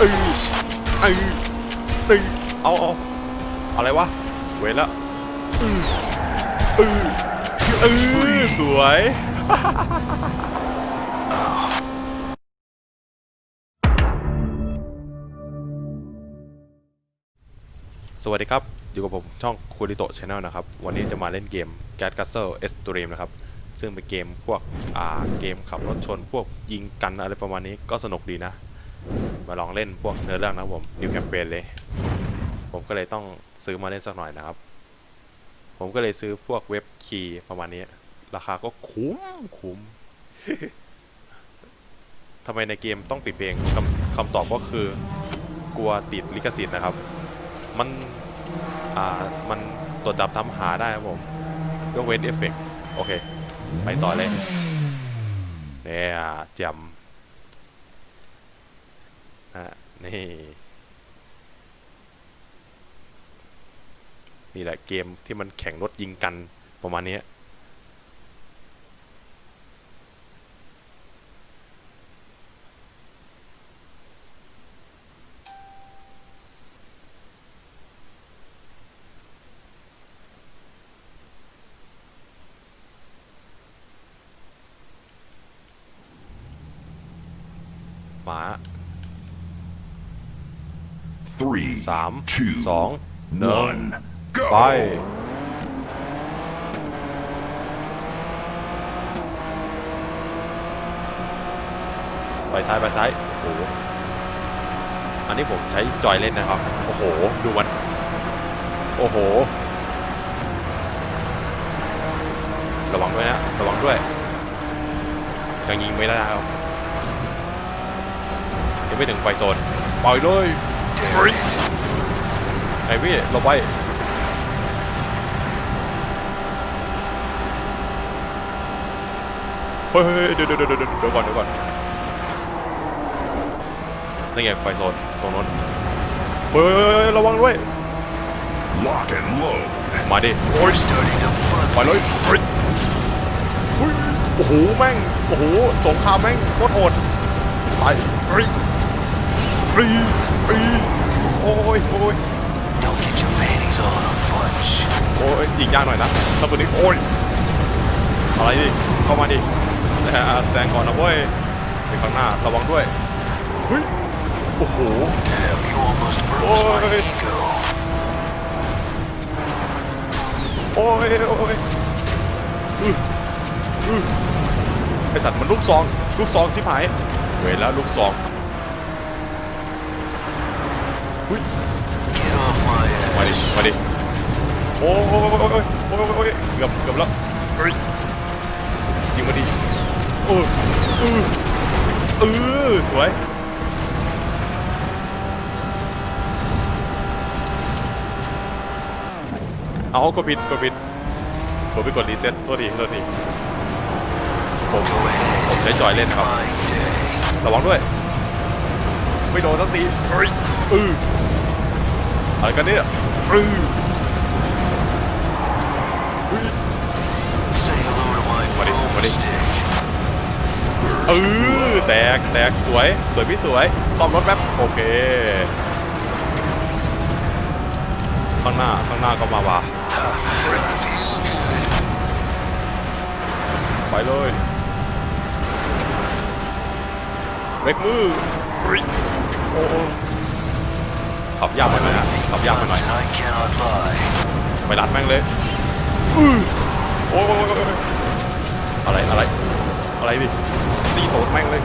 เออเออเออเอาเอาอะไรวะเวรละเออเออเออสวยสวัสดีครับ อยู่กับผมช่องคูริโตะชาแนลนะครับ วันนี้จะมาเล่นเกม Gas Castle Extreme นะครับ ซึ่งเป็นเกมพวกอ่าเกมขับรถชน พวกยิงกันอะไรประมาณนี้ก็สนุกดีนะ มาลองเล่นพวกเนื้อเรื่องนะผมนิวแคมเปญเลย ผมก็เลยต้องซื้อมาเล่นสักหน่อยนะครับ ผมก็เลยซื้อพวกเว็บคีย์ประมาณนี้ ราคาก็คุ้มคุ้มทำไมในเกมต้องปิดเพลงคำคำตอบก็คือกลัวติดลิขสิทธิ์นะครับ มันอ่ามันตรวจจับทำหาได้ครับผมยกเว้นเอฟเฟกต์โอเค ไปต่อเลยเนี่ยจำ อะนี่นี่แหละเกมที่มันแข่งรถยิงกันประมาณนี้ หมา Three, สาม two, สองหนึ่ง one, go! ไป ไปซ้ายไปซ้ายโอ้โหอันนี้ผมใช้จอยเล่นนะครับ โอ้โห ดูมัน โอ้โห ระวังด้วยนะ ระวังด้วย ยังยิงไม่ได้ครับยังไม่ถึงไฟโซน ปล่อยเลย ไอพี่หลบไปเฮ้ยเฮ้ยเดี๋ยวเดี๋ยวเดี๋ยวเดี๋ยวเดี๋ยวก่อนเดี๋ยวก่อนนี่ไงไฟโซนตรงนู้นเฮ้ยระวังด้วย Lock and load. มาดิ starting to bug ไปเลยเฮ้ยเฮ้ยโอ้โหแม่งโอ้โหสงครามแม่งโคตรโหดไปเฮ้ยเฮ้ยเฮ้ยโอ้ยโอ้ย Don't get your panties all on fudge. โอ้ยยิงยากหน่อยนะถ้าปืนนี้โอ้ยอะไรดิเข้ามาดินะฮะแซงก่อนนะเว้ยไปข้างหน้าระวังด้วยเฮ้ยโอ้โห Damn, you almost broke Oi. my ego. โอ้ยโอ้ยอื้ออื้อไอสัตว์มันลูกซอง ลูกซองชิบหายเว้ยแล้วลูกซองเฮ้ย Get off my มาดิ มาดิ โอ้ยโอ้ยโอ้ยโอ้ยโอ้ยโอ้ยเกือบเกือบแล้วเฮ้ยยิงมาดิเออเออเออสวยเอากดผิดกดผิดกดไปกดรีเซ็ตตัวทีตัวทีผมผมใช้จอยเล่นครับ ระวังด้วย ไม่โดนสักทีเฮ้ยเออ อะไรกันเนี่ยเออเฮ้ย Say hello to my Buddy, boom buddy. stick. เออแตกแตกสวยสวยพี่สวยซ่อมรถแป๊บโอเค ข้างหน้าข้างหน้าก็มาว่ะไปเลยเบรกมือเฮ้ยโอ้ โอ้ขับยากไปหน่อยฮะขับยากไปหน่อยไปรัดแม่งเลยอือโอ้ยโอ้ยโอ้ยอะไรอะไรอะไรดิตีโถดแม่งเลย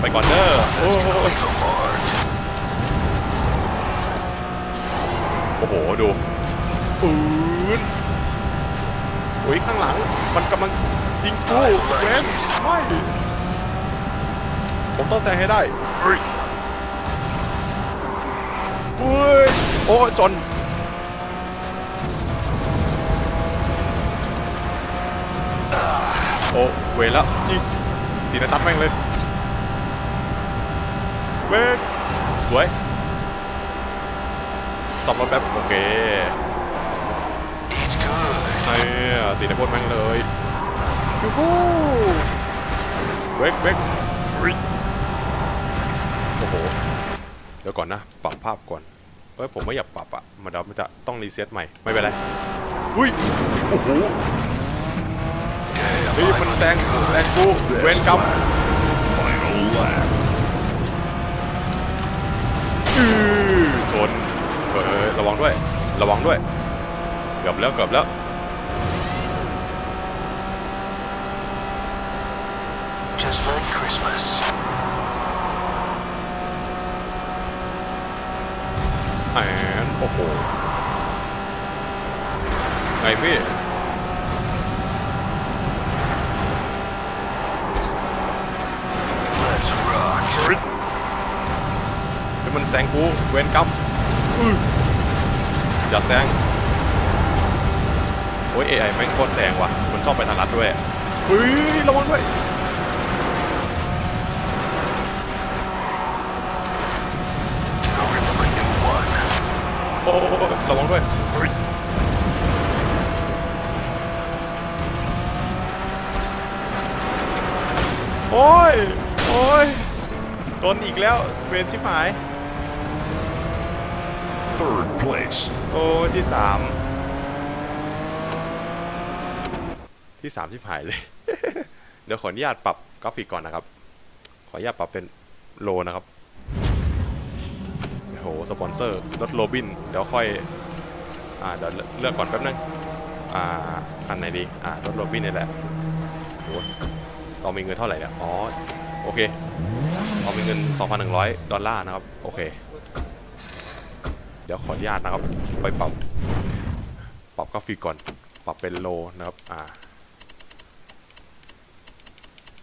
ไปก่อนเด้อโอ้ยโอ้โหดูปืนโอ้ยข้างหลังมันกำลังยิงกูเวนไม่ผมต้องแซงให้ได้ โอ้จนโอ้เวล้วยิงตีนาตัดแม่งเลยเว้ยสวยสอบรถแป๊บโอเค It's good. เนี่ยตีในพ่นแม่งเลยยูฮูเวกเวกเฮ้ยดี๋ยวก่อนนะปรับภาพก่อน เอ้ยผมไม่อยากปรับอะมาเดาไม่จะต้องรีเซ็ตใหม่ ไม่เป็นไร อุ้ย โอ้โห เฮ้ยมันแซงแซงกูเวนกรรมอื้อชนเฮ้ยระวังด้วย ระวังด้วย เกือบแล้วเกือบแล้ว Just like Christmas. แอนโอ้โหไงพี่ Let's rock. ให้มันแซงกูเวนกรรมอื้ออย่าแซงโอ้ย AI แม่งโคตรแซงว่ะ มันชอบไปทางลัดด้วยเฮ้ยระวังด้วย โอ้ระวังด้วยเฮ้ยโอ้ย โอ้ยโดนอีกแล้ว เวนชิบหาย Third place. โอ้ที่สาม ที่สามที่หายเลย เดี๋ยวขออนุญาตปรับกราฟิกก่อนนะครับ ขออนุญาตปรับเป็นโลนะครับ หสปอนเซอร์รถโรบินเดี๋ยวค่อยอ่าเดี๋ยวเลือกก่อนแป๊บนึงอ่าคันไหนดีอ่ารถโรบินนี่แหละโอ้เรามีเงินเท่าไหร่เนี่ยอ๋อโอเคเรามีเงิน 2,100 ดอลลาร์นะครับโอเค เดี๋ยวขออนุญาตนะครับไปปรับปรับกราฟิกก่อนปรับเป็นโลนะครับอ่า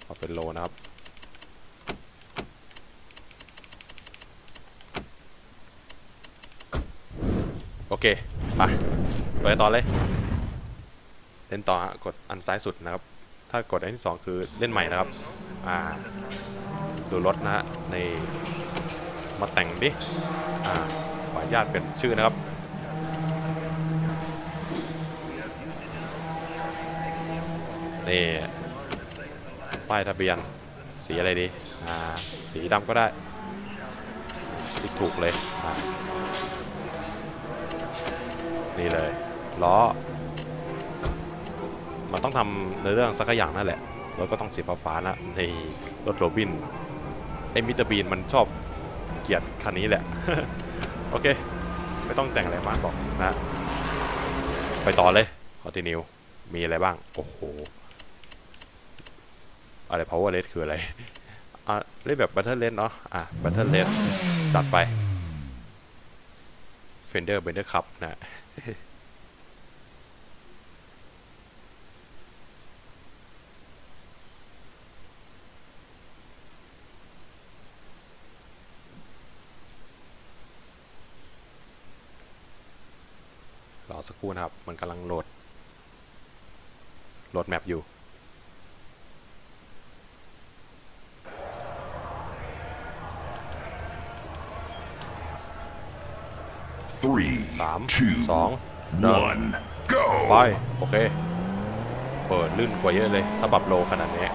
ปรับเป็นโลนะครับ โอเคไปไปต่อเลย เล่นต่อฮะกดอันซ้ายสุดนะครับ ถ้ากดอันที่สองคือเล่นใหม่นะครับ อ่า ดูรถนะฮะในมาแต่งดิ อ่าขออนุญาตเป็นชื่อนะครับนี่ป้ายทะเบียน สีอะไรดี อ่า สีดำก็ได้ที่ถูกเลย อ่า นี่เลยล้อมันต้องทำในเรื่องสักอย่างนั่นแหละรถก็ต้องสีฟ้าๆนะในรถโรบินไอ้มิสเตอร์บีนมันชอบเกียดคันนี้แหละ โอเค ไม่ต้องแต่งอะไรมากหรอกนะ ไปต่อเลยคอตินิวมีอะไรบ้าง โอ้โห อะไร power rate คืออะไร อะ เล่นแบบ battle rate เนาะอะ battle rate จัดไป Fender Bender Cup นะ รอสักครู่นะครับ มันกำลังโหลด โหลดแมปอยู่ Three, สาม two, สองหนึ่ง one, ไป go. โอเค เปิดลื่นกว่าเยอะเลย ถ้าปรับโลขนาดนี้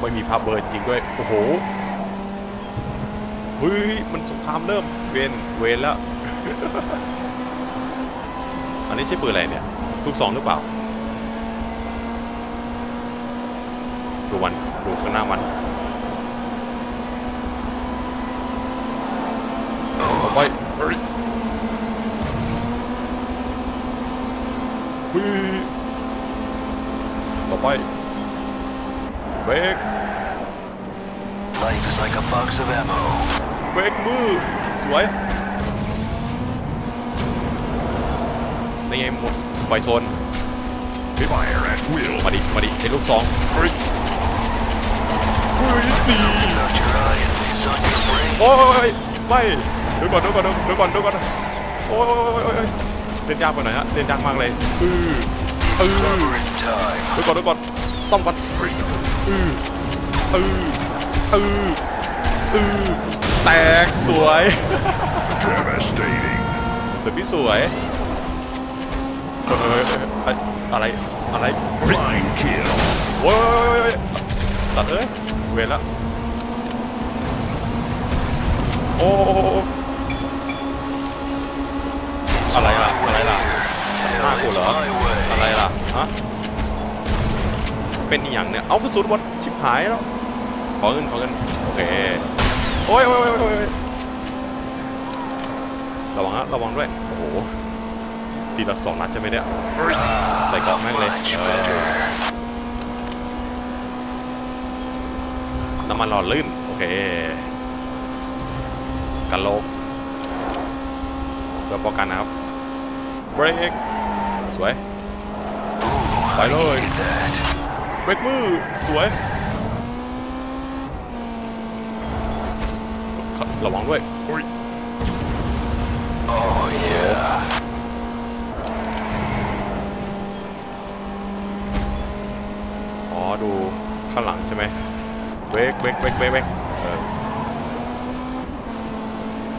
ไม่มีภาพเบิร์นจริงด้วย โอ้โหเฮ้ย มันสงครามเริ่ม เวนเวนแล้ว อันนี้ใช่ปืนอะไรเนี่ย ลูกสองหรือเปล่า ดูมันดูข้างหน้ามันต่อไปเฮ้ยเฮ้ยต่อไปเบรก Life is like a box of ammo. เบรกมือ สวยนี่ไงหมดไฟโซน Fire at will. มาดิ มาดิไอ้ลูกสอง สีโอ้ยไม่เดี๋ยวก่อนเดี๋ยวก่อนเดี๋ยวก่อนเดี๋ยวก่อนโอ้ยโอ้ยโอ้ยโอ้ยเล่นยากไปหน่อยฮะเล่นยากมากเลยอืออืออเดี๋ยวก่อนเดี๋ยวก่อนซ่อมก่อนอืออืออืออือแตกสวยสวยพี่สวยอะไรอะไร Line kill. โว้ยสัตว์เอ้ย เวรละโอ้อะไรล่ะ อะไรล่ะหน้ากู it's เหรอ อะไรล่ะ ฮะ เป็นอหย่างเนี่ย เอากระสุนหมดชิบหายแล้ว ขอเงินขอเงินโอเค โอ้ยโอ้ยโอ้ยโอ้ยระวังนะระวังด้วย โอ้โหทีละสองนัดใช่ไมเนี่ยใส่กรอบแม่งเลย Much เออ better. น้ำมันหล่อลื่น โอเคกันโลกเพื่อป้องกันนะครับเบรกสวย Ooh, Phải I rồi. needed that. เบรกมือสวย ระวังด้วยอุ๊ย Oh yeah. อ๋อดูข้างหลังใช่ไหม เบรกเบรกเบรกเบรกเบรกเออ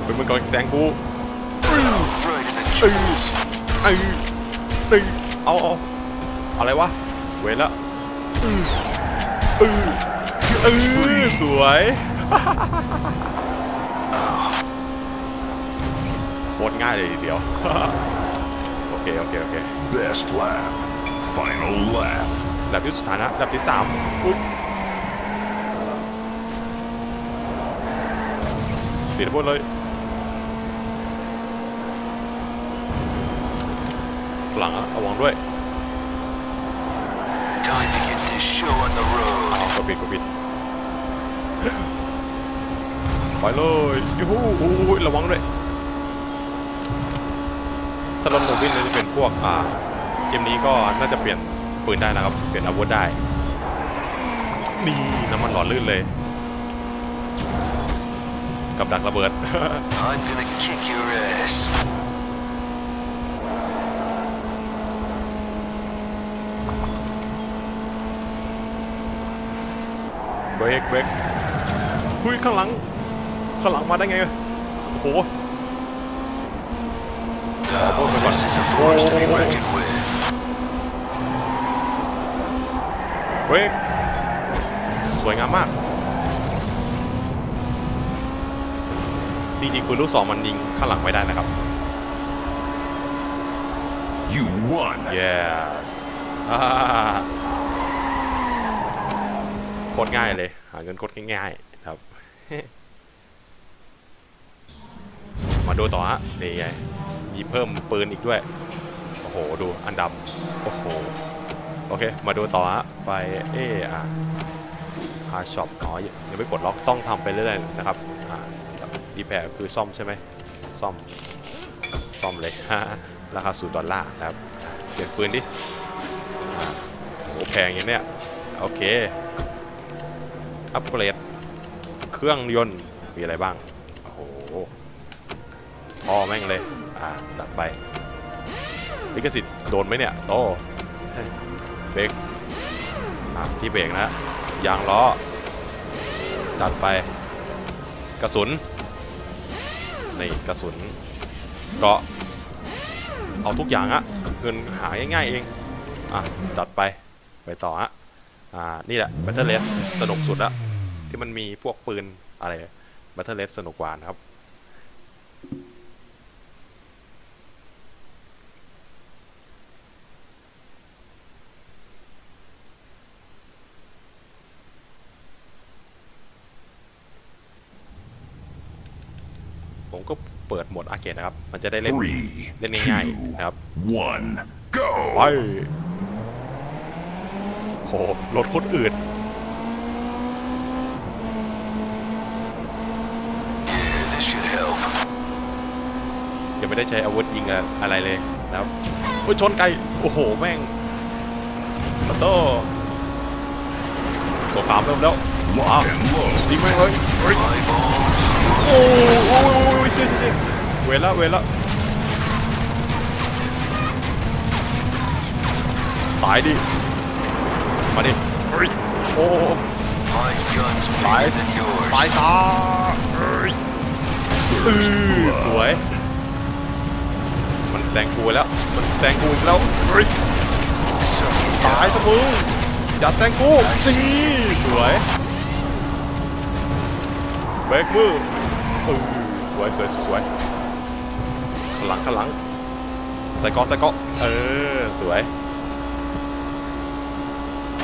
เป็นมือก่อนแซงกู Right in the juice. เอ้ยเอ้ยเอาเอาอะไรวะ เวรละอืออืออือสวยโคตรง่ายเลยทีเดียว โอเค โอเค โอเค Best lap. Final lap. แบบที่สุดท้ายนะแบบที่สามอุ๊ย ปิดพูดเลย หลังอะระวังด้วย Time to get this show on the อ้าว road. กดปิดกดปิดไปเลยยูฮูอู้ยระวังด้วยถ้าเราโมบินเนี่ยจะเป็นพวกอ่าเกมนี้ก็น่าจะเปลี่ยนปืนได้นะครับ เปลี่ยนอาวุธได้ นี่น้ำมันหล่อลื่นเลย กับดักระเบิด I'm gonna kick your ass. เบรกเบรกหุ้ยข้างหลัง ข้างหลังมาได้ไงโอ้โห Oh, this is a force to be reckoned with. เบรกสวยงามมาก จริงๆปืนลูกสองมันยิงข้างหลังไม่ได้นะครับ You won. yes อ่าโคตรง่ายเลย หาเงินโคตรง่ายๆครับ มาดูต่อฮะ นี่ไง มีเพิ่มปืนอีกด้วย โอ้โห ดูอันดับโอ้โห โอเค มาดูต่อฮะ ไป เอออะคาช็อปอ๋อยังยังไม่ปลดล็อกต้องทำไปเรื่อยๆนะครับ อ่าดีแพร์คือซ่อมใช่ไหมซ่อม ซ่อมเลยราคาศูนย์ดอลลาร์นะครับเปลี่ยนปืนดิอ่าโหแพงอย่างเนี้ยโอเค อัปเกรด เครื่องยนต์ มีอะไรบ้าง โอ้โหท่อแม่งเลย อ่า จัดไป ลิขสิทธิ์โดนไหมเนี่ย โตเบรกที่เบรกนะยางล้อ จัดไป กระสุน นี่กระสุนเกาะเอาทุกอย่างอะเงินหาง่ายๆเอง อะ จัดไปไปต่อฮะอ่า นี่แหละ b บ t เ e อร์เลสสนุกสุดละที่มันมีพวกปืนอะไร b บ t เ e อร์เลสสนุกกว่านะครับ ผมก็เปิดโหมดอาร์เคดนะครับ มันจะได้เล่น Three, เล่นง่ายๆ two, นะครับ one, ไป go. โหรถโคตรอืด Yeah, this should help. ยังไม่ได้ใช้อาวุธยิงอะไรเลยนะครับโอ้ยชนไกลโอ้โห แม่งมันโตสงครามเริ่มแล้วว้าว Lock and load. ยิงแม่งเลยเฮ้ย Eyeballs. โอ้โหโอ้โหเชี่ยเชี่ย เวละเวละตายดิ มาดิโอ้โห My gun's Bye. bigger than yours. ตายซะเฮ้ยอือสวย มันแซงกูแล้ว มันแซงกูอีกแล้วตายซะมึงอย่าแซงกูนี่สวยเบรกมือเออสวยสวยสวยางหลังข้างหลังใส่เกาะใส่เกาะเออสวย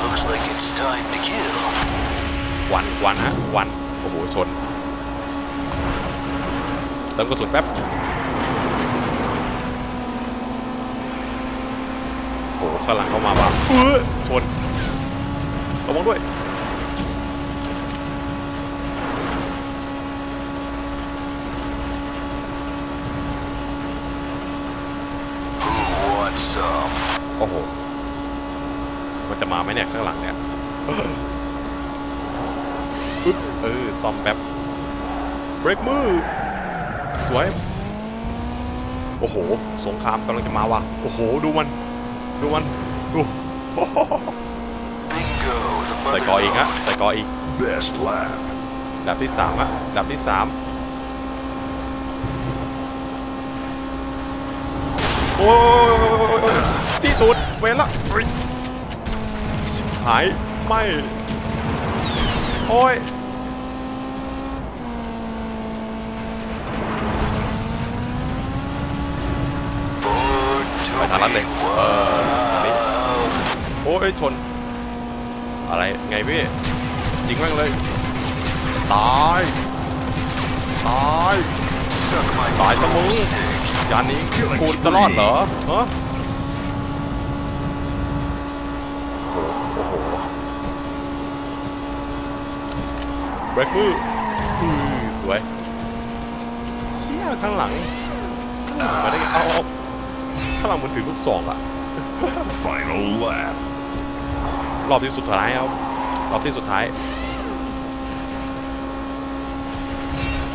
Looks like it's time to kill. วันวันฮะวันโอ้โหชนเติมกระสุนแป๊บโอ้โหข้างหลังเข้ามาบ้างเออชนระวังด้วย Who wants some? โอ้โห มันจะมาไหมเนี่ยข้างหลังเนี่ยอึ๊บเออซ่อมแป๊บเบรกมือ สวย โอ้โห สงครามกำลังจะมาว่ะ โอ้โห ดูมัน ดูมัน ดูโอ้โห Bingo, the ใส่ mother กออีกฮะ lode. ใส่กออีก Best lap. ดับที่สามฮะดับที่สามโอ้ยจี้ตูดเวรละอุ๊ยชิบ หายไม่ โอ้ย Born to ไปทางนั้นเลย be เออนี่ wild. โอ้ยชน อะไรไงพี่ยิงแม่งเลย ตาย ตาย Suck my Tại sao muốn- broomstick. ยานนี้คุณจะรอดเหรอฮะโอ้โหโอ้โห เบรกมืออือสวย เชี่ยข้างหลัง ข้างหลังมาได้ไงเอาเอาข้างหลังมันถือลูกซองอะ Final lap. รอบที่สุดท้ายครับ รอบที่สุดท้าย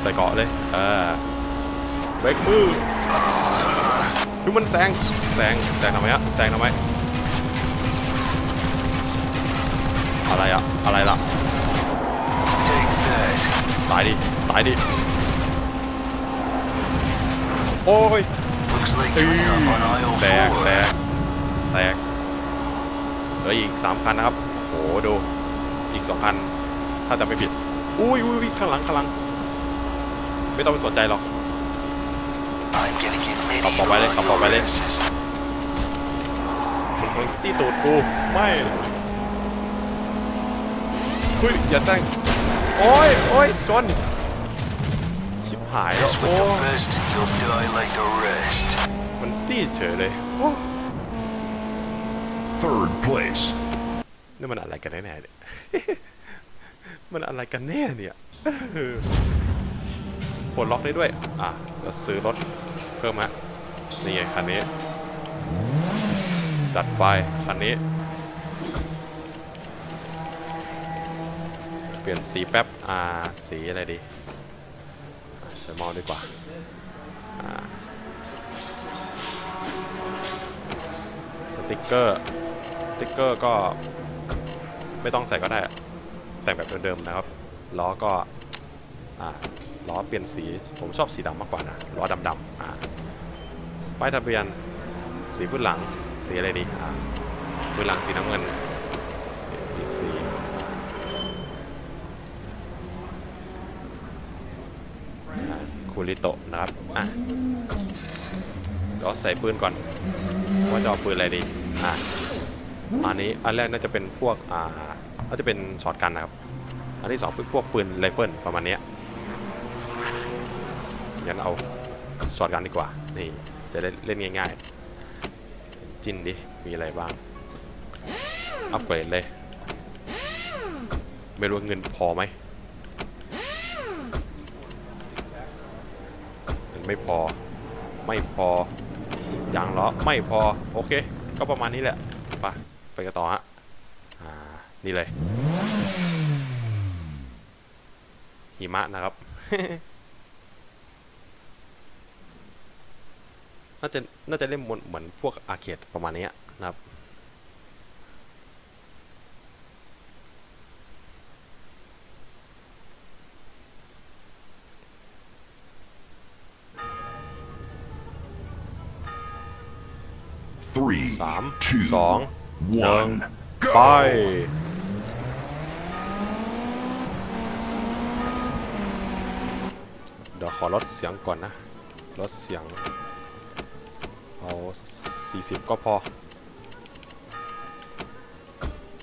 ใส่เกาะเลยเออเบรกมือดูมันแซง แซง แซงทำไมฮะแซงทำไม อะไรอะอะไรล่ะ Take that. ตายดิ ตายดิ โอ้ย Looks like อื clean up on อ aisle แตกแตก four. แตกเหลืออีกสามคันนะครับ โอ้โห ดู อีกสองคัน ถ้าจะไม่ผิด อุ้ยอุ้ยอุ้ยข้างหลัง ข้างหลัง ไม่ต้องไปสนใจหรอก I'm gonna get many Cặp vào bay lên, cặp vào bay lên. asses. มันกำลังจี้ตูดกู ไม่เฮ้ย อย่าแซง โอ้ยโอ้ยจน ชิบหายแล้ว Mess โอ้ with the best, you'll die like the rest. มันจี้เฉยเลยโอ้ Third place. นี่มันอะไรกันแน่ๆเนี่ย มันอะไรกันแน่เนี่ย ปลดล็อกได้ด้วย อะจะซื้อรถเพิ่มฮะนี่ไงคันนี้ จัดไปคันนี้ ปลี่ยนสีแป๊บ อ่า สีอะไรดีอะใช้มองดีกว่า สติกเกอร์ สติกเกอร์ก็ไม่ต้องใส่ก็ได้ แต่งแบบเดิมๆนะครับ ล้อก็อ่าล้อเปลี่ยนสี ผมชอบสีดำมากกว่านะ ล้อดำๆป้ายทะเบียน สีพื้นหลัง สีอะไรดีพื้นหลังสีน้ำเงินมีสีอ่าคู ริโตะนะครับอะเดี๋ยวใส่ปืนก่อนว่าจะเอาปืนอะไรดีอะอันนี้อันแรกน่าจะเป็นพวกอ่าน่าจะเป็นช็อตกันนะครับ อันที่สองเป็นพวกปืนไรเฟิลประมาณนี้งั้นเอาช็อตกันดีกว่านี่จะได้เล่นง่ายๆ จิ้นดิ มีอะไรบ้าง อัปเกรดเลย ไม่รู้เงินพอไหมเงิน ไม่พอ ไม่พอ อย่างล้อไม่พอ โอเค ก็ประมาณนี้แหละ ไป ไปกันต่อฮะอ่านี่เลย หิมะนะครับ น่าจะ น่าจะเล่นเหมือนเหมือนพวกอาเคดประมาณนี้นะครับ สาม two, สอง one, ไป go! เดี๋ยวขอลดเสียงก่อนนะ ลดเสียง เอา 40 ก็พอ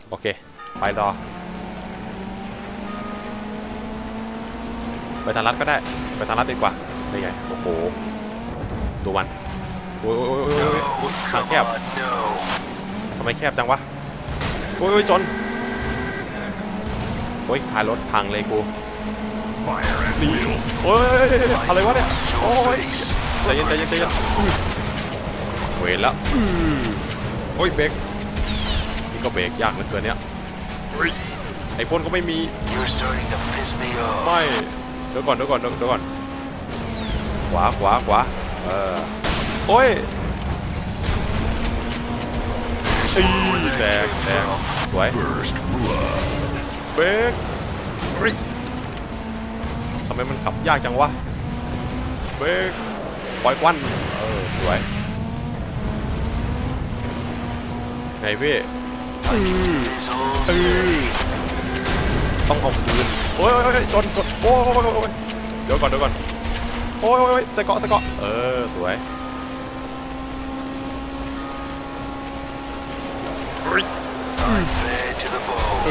โอเค ไปรอไปทางลัดก็ได้ ไปทางลัดดีกว่าได้ไง โอ้โห ดูมัน โอ้ยโอ้ยโอ้ยโอ้ยโอ้ย No, ทาง come แคบ on, no. ทำไมแคบจังวะ โอ้ยโอ้ยชนโอ้ยท้ายรถพังเลยกู Fire at will. โอ้ยอะไรวะเนี่ย โอ้ย face. ใจเย็นใจเย็นใจเย็นอื้อเวรล้วอื้อโอ้ยเบรกนี่ก็เบรกยากเหลือเกินเนี่ย ไอ้พ่นก็ไม่มี You're starting to piss me off. ไม่ เดี๋ยวก่อนเดี๋ยวก่อนเดี๋ยวก่อน ขวาขวาขวาเออ โอ้ยอีแตกแตกสวยเบรกเฮ้ยทำไมมันขับยากจังวะเบรกปล่อยควันเออสวยไงพี่ This all เออต้องเอาคืนโอ้ยโอ้ยโอ้ยชนชนโอ้ยโอ้ยโอ้ยเดี๋ยวก่อนเดี๋ยวก่อนโอ้ยโอ้ยโอ้ยใส่เกาะใส่เกาะเออสวยเฮ้ย bad to the เอ bone. อ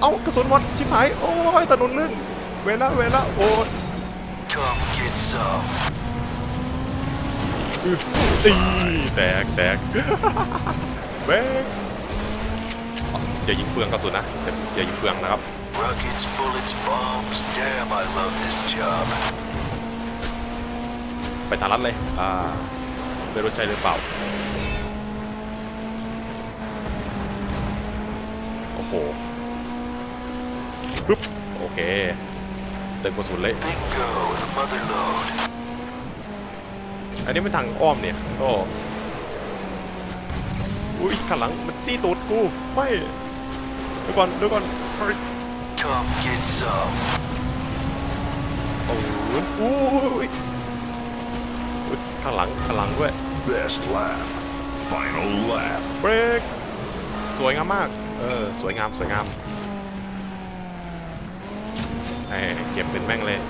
เอ้ากระสุนหมดชิบหาย โอ้ยถนนลื่นเวลาเวลาโอ้ย Come get some. ตีแตกแตกเบรกอ๋ออย่ายิงเปลืองกระสุนนะอย่าอย่ายิงเปลืองนะครับ Rockets, bullets, bombs. Damn, I love this job. ไปทางลัดเลย อ่า ไม่รู้ใช่หรือเปล่า โอ้โหปึ๊บโอเคเติมกระสุนเลย Bingo, the mother load. อันนี้เป็นทางอ้อมเนี่ยโอ้อุ้ยข้างหลังมันจี้ตูดกูไม่เดี๋ยวก่อนเดี๋ยวก่อนเฮ้ย Come get some. โอ้ยอุ้ยอุ๊ย ข้างหลังข้างหลังด้วย Best lap. Final lap. เบรกสวยงามมาก เออ สวยงามสวยงามไอ้เก็บเป็นแม่งเลย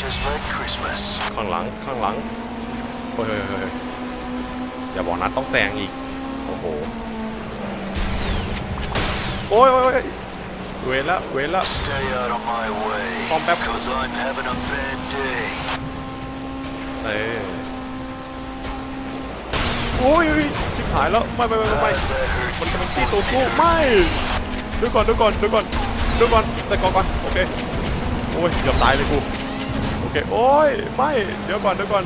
Just like Christmas. ข้างหลังข้างหลังเฮ้ยเฮ้ยเฮ้ยเฮ้ยอย่าบอกนะต้องแซงอีก โอ้โห โอ้ยโอ้ยโอ้ยเวรละเวรละ Stay out of my way. Come back. Cause I'm having a bad day. เอ้ยโอ้ยโอ้ยชิบหายแล้วไม่ไม่ไม่ไม่ไม่มันกำลังตีตัวกูไม่ดี๋ยวก่อนดี๋ยวก่อนดี๋ยวก่อนดี๋ยวก่อนใส่กล่อก่อนโอเคโอ้ยเกือบตายเลยกูโอเคโอ้ยไม่เดี๋ยวก่อนเดี๋ยวก่อน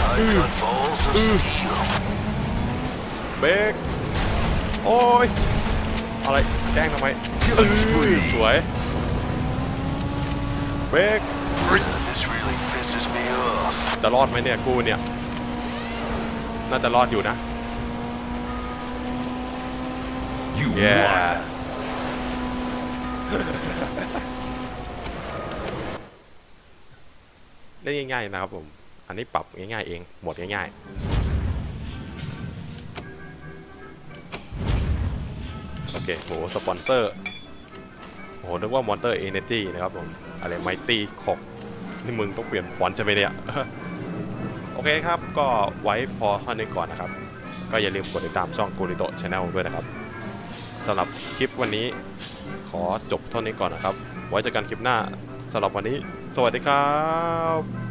I've got balls of Mm. steel. เบรกโอ้ยอะไรแกล้งทำไมอื้อสวยเบรก This really pisses me off. จะรอดไหมเนี่ยกูเนี่ย น่าจะรอดอยู่นะ You won. yes เล่นง่ายๆนะครับผม อันนี้ปรับง่ายๆเอง หมดง่ายๆ โอเคโหสปอนเซอร์โหนึกว่า Monster Energy นะครับผม อะไร Mighty ของ นี่มึงต้องเปลี่ยนฟอนต์ใช่ไหมเนี่ย โอเคครับก็ไว้พอเท่านี้ก่อนนะครับ ก็อย่าลืมกดติดตามช่องกูริโตชาแนลด้วยนะครับสำหรับคลิปวันนี้ขอจบเท่านี้ก่อนนะครับ ไว้เจอกันคลิปหน้าสำหรับวันนี้ สวัสดีครับ